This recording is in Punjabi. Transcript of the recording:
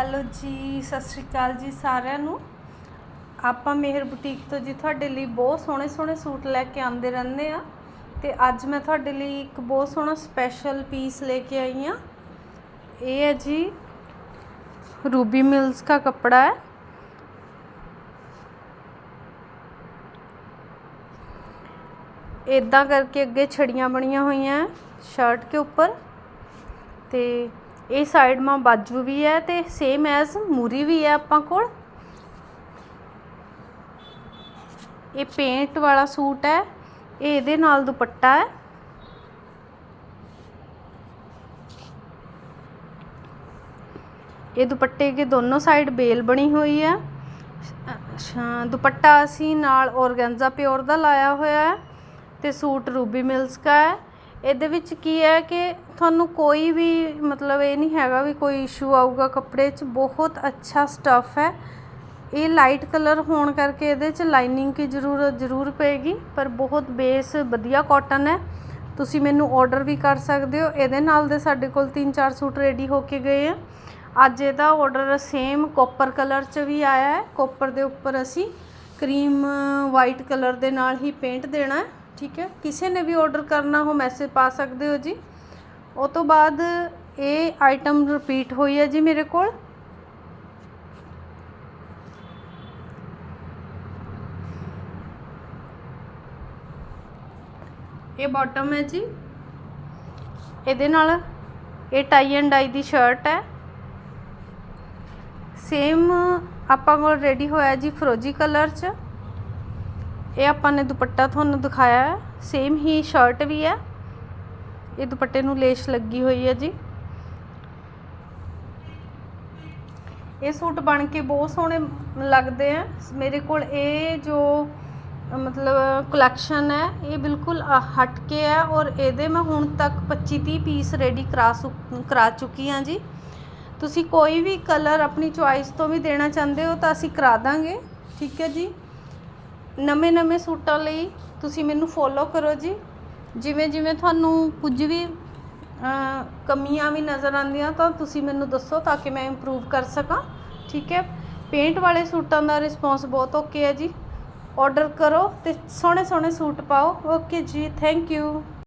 ਹੈਲੋ ਜੀ ਸਤਿ ਸ਼੍ਰੀ ਅਕਾਲ ਜੀ ਸਾਰਿਆਂ ਨੂੰ ਆਪਾਂ ਮਿਹਰ ਬੁਟੀਕ ਤੋਂ ਜੀ ਤੁਹਾਡੇ ਲਈ ਬਹੁਤ ਸੋਹਣੇ ਸੋਹਣੇ ਸੂਟ ਲੈ ਕੇ ਆਉਂਦੇ ਰਹਿੰਦੇ ਆ ਤੇ ਅੱਜ ਮੈਂ ਤੁਹਾਡੇ ਲਈ ਇੱਕ ਬਹੁਤ ਸੋਹਣਾ ਸਪੈਸ਼ਲ ਪੀਸ ਲੈ ਕੇ ਆਈ ਆ ਇਹ ਹੈ ਜੀ रूबी मिल्स का कपड़ा है ਇਦਾਂ ਕਰਕੇ ਅੱਗੇ ਛੜੀਆਂ ਬਣੀਆਂ ਹੋਈਆਂ ਸ਼ਰਟ ਕੇ ਉੱਪਰ ਤੇ ਇਹ ਸਾਈਡ ਮਾ ਬਾਜੂ ਵੀ ਹੈ ਤੇ ਸੇਮ ਐਜ਼ ਮੂਰੀ ਵੀ ਹੈ ਆਪਾਂ ਕੋਲ। ਇਹ ਪੇਂਟ ਵਾਲਾ ਸੂਟ ਹੈ, ਇਹ ਇਹਦੇ ਨਾਲ ਦੁਪੱਟਾ ਹੈ। ਇਹ ਦੁਪੱਟੇ ਕੇ ਦੋਨੋਂ ਸਾਈਡ ਬੇਲ ਬਣੀ ਹੋਈ ਹੈ। ਦੁਪੱਟਾ ਅਸੀਂ ਨਾਲ ਔਰਗੈਂਜ਼ਾ ਪਿਓਰ ਦਾ ਲਾਇਆ ਹੋਇਆ ਹੈ ਤੇ ਸੂਟ ਰੂਬੀ ਮਿਲਸ ਦਾ ਹੈ। ਇਹਦੇ ਵਿੱਚ ਕੀ ਹੈ ਕਿ ਤੁਹਾਨੂੰ ਕੋਈ ਵੀ ਮਤਲਬ ਇਹ ਨਹੀਂ ਹੈਗਾ ਵੀ ਕੋਈ ਇਸ਼ੂ ਆਊਗਾ ਕੱਪੜੇ 'ਚ, ਬਹੁਤ ਅੱਛਾ ਸਟੱਫ ਹੈ। ਇਹ ਲਾਈਟ ਕਲਰ ਹੋਣ ਕਰਕੇ ਇਹਦੇ 'ਚ ਲਾਈਨਿੰਗ ਦੀ ਜ਼ਰੂਰਤ ਜ਼ਰੂਰ ਪਏਗੀ, ਪਰ ਬਹੁਤ ਬੇਸ ਵਧੀਆ ਕਾਟਨ ਹੈ। ਤੁਸੀਂ ਮੈਨੂੰ ਆਰਡਰ ਵੀ ਕਰ ਸਕਦੇ ਹੋ। ਇਹਦੇ ਨਾਲ ਦੇ ਸਾਡੇ ਕੋਲ 3-4 ਸੂਟ ਰੈਡੀ ਹੋ ਕੇ ਗਏ ਆ। ਅੱਜ ਇਹਦਾ ਆਰਡਰ ਸੇਮ ਕਾਪਰ ਕਲਰ 'ਚ ਵੀ ਆਇਆ ਹੈ। ਕਾਪਰ ਦੇ ਉੱਪਰ ਅਸੀਂ ਕਰੀਮ ਵਾਈਟ ਕਲਰ ਦੇ ਨਾਲ ਹੀ ਪੇਂਟ ਦੇਣਾ ਹੈ। ਠੀਕ ਹੈ ਕਿਸੇ ਨੇ ਵੀ ਆਰਡਰ ਕਰਨਾ ਹੋ ਮੈਸੇਜ ਪਾ ਸਕਦੇ ਹੋ ਜੀ ਉਹ ਤੋਂ ਬਾਅਦ ਇਹ ਆਈਟਮ ਰਿਪੀਟ ਹੋਈ ਹੈ ਜੀ ਮੇਰੇ ਕੋਲ ਇਹ ਬਾਟਮ ਹੈ ਜੀ ਇਹਦੇ ਨਾਲ ਇਹ ਟਾਈ ਐਂਡ ਡਾਈ ਦੀ ਸ਼ਰਟ ਹੈ ਸੇਮ ਆਪਾਂ ਕੋਲ ਰੈਡੀ ਹੋਇਆ ਜੀ ਫਰੋਜੀ ਕਲਰ 'ਚ ਇਹ ਆਪਾਂ ਨੇ ਦੁਪੱਟਾ ਤੁਹਾਨੂੰ ਦਿਖਾਇਆ ਹੈ। ਸੇਮ ਹੀ ਸ਼ਰਟ ਵੀ ਹੈ। ਇਹ ਦੁਪੱਟੇ ਨੂੰ ਲੇਸ ਲੱਗੀ ਹੋਈ ਹੈ ਜੀ। ਇਹ ਸੂਟ ਬਣ ਕੇ ਬਹੁਤ ਸੋਹਣੇ ਲੱਗਦੇ ਆ ਮੇਰੇ ਕੋਲ ਇਹ ਜੋ, ਮਤਲਬ ਕਲੈਕਸ਼ਨ ਹੈ, ਇਹ ਬਿਲਕੁਲ ਹਟ ਕੇ ਹੈ ਔਰ ਇਹਦੇ ਮੈਂ ਹੁਣ ਤੱਕ 25 30 ਪੀਸ ਰੈਡੀ ਕਰਾ ਕਰਾ ਚੁੱਕੀ ਹਾਂ ਜੀ। ਤੁਸੀਂ ਕੋਈ ਵੀ ਕਲਰ ਆਪਣੀ ਚੁਆਇਸ ਤੋਂ ਵੀ ਦੇਣਾ ਚਾਹੁੰਦੇ ਹੋ ਤਾਂ ਅਸੀਂ ਕਰਾ ਦਾਂਗੇ। ਠੀਕ ਹੈ ਜੀ। ਨਵੇਂ ਨਵੇਂ ਸੂਟਾਂ ਲਈ ਤੁਸੀਂ ਮੈਨੂੰ ਫੋਲੋ ਕਰੋ ਜੀ। ਜਿਵੇਂ ਜਿਵੇਂ ਤੁਹਾਨੂੰ ਕੁਝ ਵੀ ਕਮੀਆਂ ਵੀ ਨਜ਼ਰ ਆਉਂਦੀਆਂ ਤਾਂ ਤੁਸੀਂ ਮੈਨੂੰ ਦੱਸੋ ਤਾਂ ਕਿ ਮੈਂ ਇੰਪਰੂਵ ਕਰ ਸਕਾਂ। ਠੀਕ ਹੈ? ਪੇਂਟ ਵਾਲੇ ਸੂਟਾਂ ਦਾ ਰਿਸਪੌਂਸ ਬਹੁਤ ਓਕੇ ਹੈ ਜੀ। ਆਰਡਰ ਕਰੋ ਤੇ ਸੋਹਣੇ ਸੋਹਣੇ ਸੂਟ ਪਾਓ। ਓਕੇ ਜੀ ਥੈਂਕ ਯੂ